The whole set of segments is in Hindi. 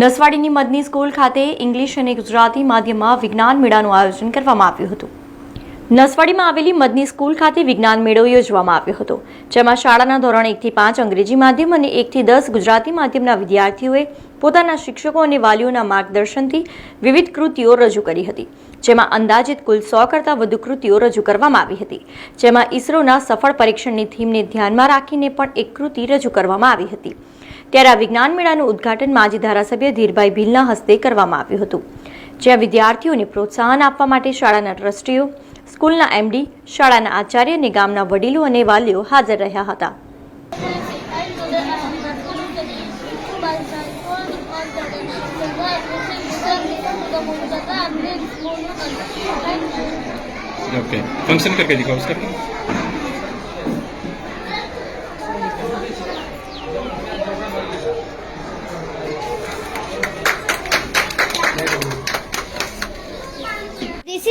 નસવાડીની મદની સ્કૂલ ખાતે ઇંગ્લિશ અને ગુજરાતી માધ્યમમાં વિજ્ઞાન મેળાનું આયોજન કરવામાં આવ્યું હતું. નસવાડીમાં આવેલી મદની સ્કૂલ ખાતે વિજ્ઞાન મેળો યોજવામાં આવ્યો હતો, જેમાં શાળાના ધોરણ એકથી પાંચ અંગ્રેજી માધ્યમ અને એકથી દસ ગુજરાતી માધ્યમના વિદ્યાર્થીઓએ પોતાના શિક્ષકો અને વાલીઓના માર્ગદર્શનથી વિવિધ કૃતિઓ રજૂ કરી હતી, જેમાં અંદાજિત કુલ સો કરતાં વધુ કૃતિઓ રજૂ કરવામાં આવી હતી, જેમાં ઇસરોના સફળ પરીક્ષણની થીમને ધ્યાનમાં રાખીને પણ એક કૃતિ રજૂ કરવામાં આવી હતી. ત્યારે આ વિજ્ઞાન મેળાનું ઉદ્ઘાટન માજી ધારાસભ્ય ધીરભાઈ ભીલના હસ્તે કરવામાં આવ્યું હતું જ્યાં વિદ્યાર્થીઓને પ્રોત્સાહન આપવા માટે શાળાના ટ્રસ્ટીઓ સ્કૂલના એમડી શાળાના આચાર્ય અને ગામના વડીલો અને વાલીઓ હાજર રહ્યા હતા ओके फंक्शन करके दिखाओ उसका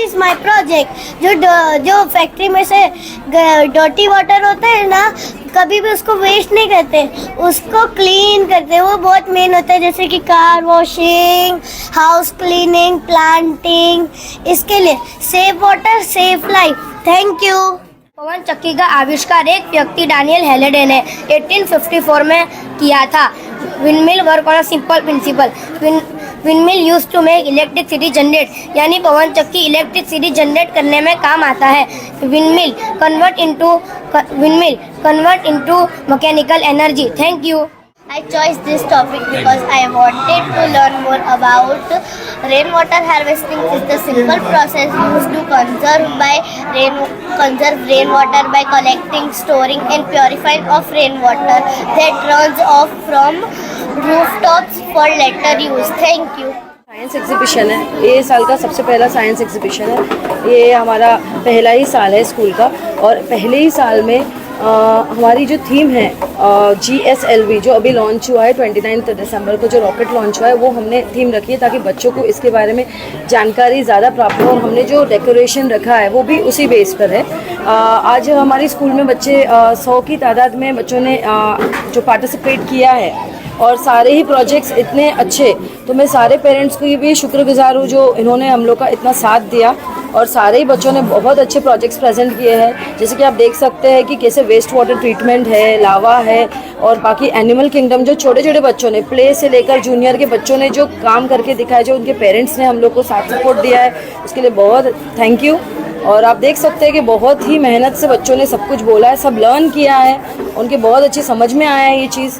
इज़ माई प्रोजेक्ट जो जो फैक्ट्री में से डर्टी वाटर होता है ना, कभी भी उसको वेस्ट नहीं करते। उसको क्लीन करते वो बहुत मेन होता है, जैसे कि car washing house cleaning planting इसके लिए safe water safe life thank you पवन चक्की का आविष्कार एक व्यक्ति डैनियल हेलेडे ने 1854 में किया था। Windmill work on simple principle windmill use to make electricity generate यानी पवन चक्की इलेक्ट्रिसिटी जनरेट करने में काम आता है windmill convert into windmill convert into mechanical energy thank you I chose this topic because I wanted to learn more about rainwater harvesting is the simple process used to conserve by rain conserve rainwater by collecting, storing and purifying of rainwater that runs off from rooftops for later use. Thank you. Science exhibition है। ये साल का सबसे पहला साइंस एग्जीबिशन है। ये हमारा पहला ही साल है स्कूल का। और पहले ही साल में अ, हमारी जो थीम है जी एस एल वी जो अभी लॉन्च हुआ है ट्वेंटी नाइन्थ दिसंबर को जो रॉकेट लॉन्च हुआ है वो हमने थीम रखी है ताकि बच्चों को इसके बारे में जानकारी ज़्यादा प्राप्त हो। और हमने जो डेकोरेशन रखा है वो भी उसी बेस पर है। अ, आज हमारी स्कूल में बच्चे सौ की तादाद में बच्चों ने अ, जो पार्टिसिपेट किया है और सारे ही प्रोजेक्ट्स इतने अच्छे। तो मैं सारे पेरेंट्स को भी शुक्रगुजार हूँ जो इन्होंने हम लोग का इतना साथ दिया और सारे ही बच्चों ने बहुत अच्छे प्रोजेक्ट्स प्रेजेंट किए हैं। जैसे कि आप देख सकते हैं कि कैसे वेस्ट वाटर ट्रीटमेंट है लावा है और बाकी एनिमल किंगडम जो छोटे छोटे बच्चों ने प्ले से लेकर जूनियर के बच्चों ने जो काम करके दिखाया, जो उनके पेरेंट्स ने हम लोग को साथ सपोर्ट दिया है, उसके लिए बहुत थैंक यू और आप देख सकते हैं कि बहुत ही मेहनत से बच्चों ने सब कुछ बोला है, सब लर्न किया है, उनके बहुत अच्छी समझ में आया है ये चीज़।